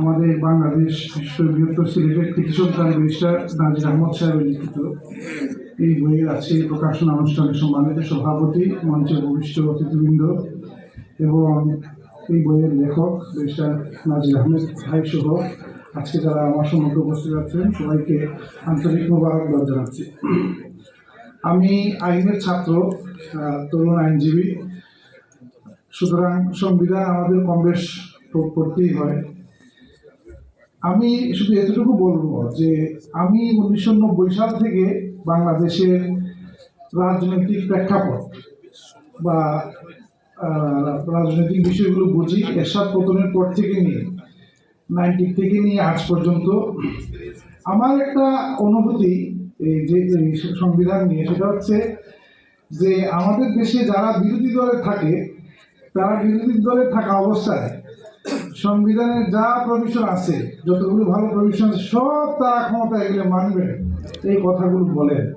আমাদের বাংলাদেশ করে বৃহত্তর সিলেটের কৃতি সন্তান ব্যারিস্টার নাজির আহমদ সাহেবের লিখিত। এই বইয়ের আছে প্রকাশনা অনুষ্ঠানের সম্মানিত সভাপতি, মঞ্চের ভবিষ্ঠ অতিথিবৃন্দ এবং এই বইয়ের লেখক ব্যারিস্টার নাজির আহমেদ ভাই সহ আজকে যারা আমার সম্মুখে উপস্থিত আছেন, সবাইকে আন্তরিক মোবারকবাদ জানাচ্ছি। আমি আইনের ছাত্র তরুণ আইনজীবী। সুতরাং সংবিধান আমাদের কম বেশ পড়তেই হয়। আমি শুধু এতটুকু বলব যে আমি উনিশশো নব্বই সাল থেকে বাংলাদেশের রাজনৈতিক প্রেক্ষাপট বা রাজনৈতিক বিষয়গুলো বুঝি এরশাদ পতনের পর থেকে নিয়ে নাইনটি থেকে নিয়ে আজ পর্যন্ত। আমার একটা অনুভূতি এই যে সংবিধান নিয়ে, সেটা হচ্ছে যে আমাদের দেশে যারা বিরোধী দলে থাকে, তারা বিরোধী দলে থাকা অবস্থায় সংবিধানের যা প্রভিশন আছে, যতগুলো ভালো প্রভিশন সব তারা ক্ষমতা এগুলো মানবে। এই কথাগুলো বলেন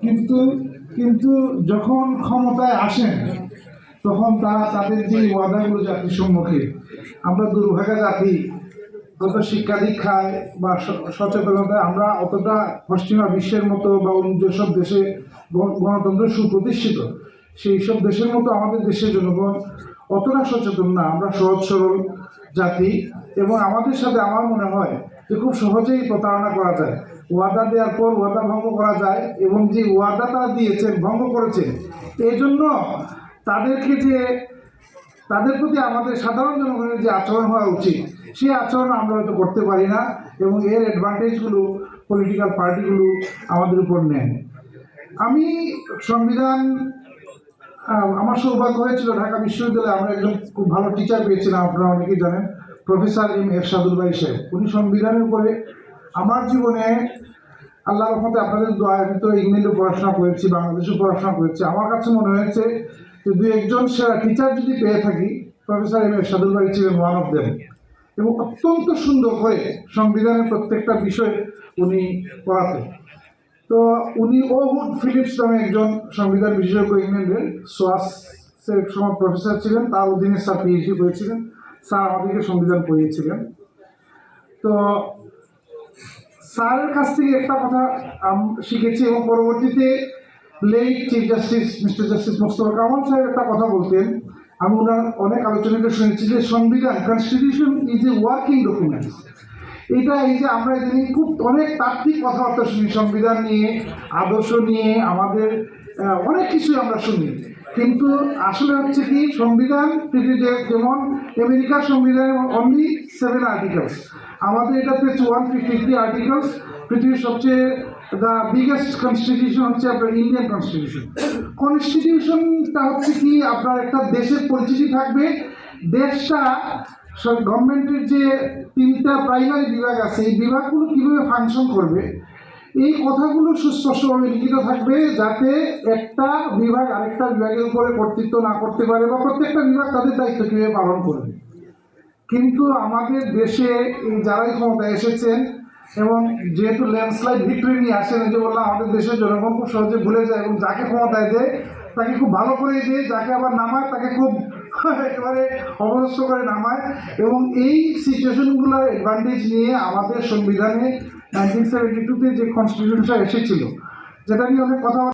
কিন্তু কিন্তু যখন ক্ষমতায় আসেন, তখন তারা তাদের যে ওয়াদাগুলো জাতির সম্মুখে, আমরা দুর্ভাগা জাতি হয়তো শিক্ষা দীক্ষায় বা সচেতনতায় আমরা অতটা পশ্চিমা বিশ্বের মতো বা অন্য যেসব দেশে গণ- গণতন্ত্র সুপ্রতিষ্ঠিত, সেই সব দেশের মতো আমাদের দেশের জনগণ অতটা সচেতন? না, আমরা সহজ সরল জাতি এবং আমাদের সাথে আমার মনে হয় যে খুব সহজেই প্রতারণা করা যায়। ওয়াদা দেওয়ার পর ওয়াদা ভঙ্গ করা যায় এবং যে ওয়াদা তারা দিয়েছেন, ভঙ্গ করেছেন, এই জন্য তাদেরকে যে, তাদের প্রতি আমাদের সাধারণ জনগণের যে আচরণ হওয়া উচিত, সেই আচরণ আমরা হয়তো করতে পারি না এবং এর অ্যাডভান্টেজগুলো পলিটিক্যাল পার্টিগুলো আমাদের উপর নেন। আমি সংবিধান আমার সৌভাগ্য হয়েছিল ঢাকা বিশ্ববিদ্যালয়ে আমরা একজন খুব ভালো টিচার পেয়েছিলাম, আপনারা অনেকেই জানেন প্রফেসর এম এরশাদুল ভাই সাহেব। উনি সংবিধানের উপরে আমার জীবনে আল্লাহ রহমতে আপনাদের আমি তো ইংল্যান্ডে পড়াশোনা করেছি বাংলাদেশে পড়াশোনা করেছি। আমার কাছে মনে হয়েছে যে দু একজন সেরা টিচার যদি পেয়ে থাকি প্রফেসর এম এরশাদুল ভাই ছিলেন ওয়ান অফ দেম এবং অত্যন্ত সুন্দর হয়ে সংবিধানের প্রত্যেকটা বিষয় উনি পড়াতেন। তো উনি ও হুড ফিলিপস নামে একজন সংবিধান বিশেষজ্ঞ ইংল্যান্ডের, সোয়াস সময় প্রফেসর ছিলেন, তার অধীনে স্যার পিএইচডি করেছিলেন স্যার আমাদেরকে সংবিধান পড়িয়েছিলেন। তো স্যারের কাছ থেকে একটা কথা শিখেছি এবং পরবর্তীতে late chief justice mister justice Mostafa Kamal সাহেব একটা কথা বলতেন। আমি ওনার অনেক আলোচনাতে শুনেছি যে সংবিধান constitution is a working document এটা এই যে আমরা এদিন খুব অনেক তাত্ত্বিক কথাবার্তা শুনি, সংবিধান নিয়ে, আদর্শ নিয়ে, আমাদের অনেক কিছুই আমরা শুনি। কিন্তু আসলে হচ্ছে কি, সংবিধান যেমন আমেরিকার সংবিধানে অনলি সেভেন আর্টিকেলস আমাদের এটাতে ওয়ান ফিফটি থ্রি আর্টিকেলস পৃথিবীর সবচেয়ে দ্য বিগেস্ট কনস্টিটিউশন হচ্ছে আপনার ইন্ডিয়ান কনস্টিটিউশন কনস্টিটিউশনটা হচ্ছে কি, আপনার একটা দেশের পরিচিতি থাকবে। দেশটা গভর্নমেন্টের যে তিনটা প্রাইমারি বিভাগ আছে, এই বিভাগগুলো কীভাবে ফাংশন করবে? এই কথাগুলো সুস্পষ্টভাবে লিখিত থাকবে যাতে একটা বিভাগ আরেকটা বিভাগের উপরে কর্তৃত্ব না করতে পারে বা প্রত্যেকটা বিভাগ তাদের দায়িত্ব কীভাবে পালন করবে। কিন্তু আমাদের দেশে যারাই ক্ষমতায় এসেছেন এবং যেহেতু ল্যান্ডস্লাইড ভিক্টরি নিয়ে আসেন যে বললাম, আমাদের দেশের জনগণ খুব সহজে ভুলে যায় এবং যাকে ক্ষমতায় দেয়, তাকে খুব ভালো করে দেয়, যাকে আবার নামায়, তাকে খুব একেবারে অবনষ্ট করে নামায় এবং এই সিচুয়েশনগুলোর অ্যাডভান্টেজ নিয়ে আমাদের সংবিধানে নাইনটিন সেভেন্টি টুতে যে কনস্টিটিউশনটা এসেছিল, যেটা নিয়ে অনেক কথা